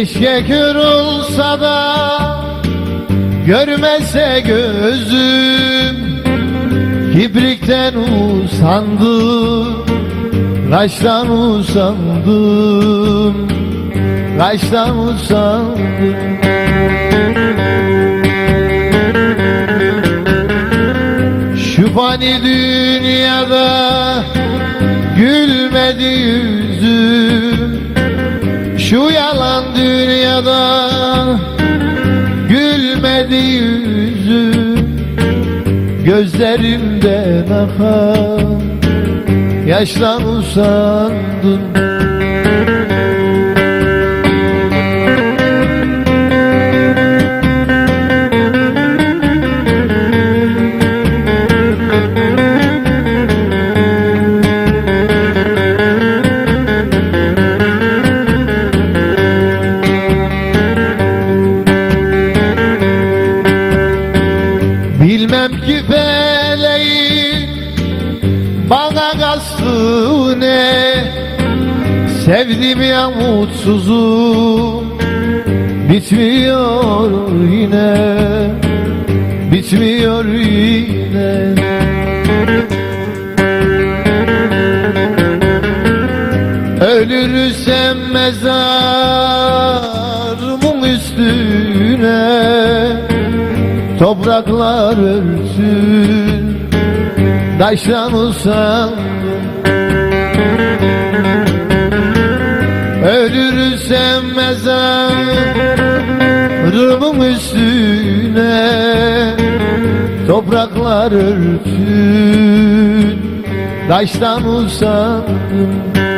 Keşke kör olsa da Görmese gözüm. Kibrikten usandım Kaçtan usandım Kaçtan usandım. Şu fani dünyada Gülmedi yüzüm. Şu yalan dünyada Gülmedi yüzüm Gözlerimden akan Yaştan usandım ne? Sevdim ya mutsuzum. Bitmiyor yine. Bitmiyor yine. Ölürsem mezarımın üstüne Topraklar örtün Taştan Ölürsem mezarımın üstüne Topraklar örtün Taştan usandım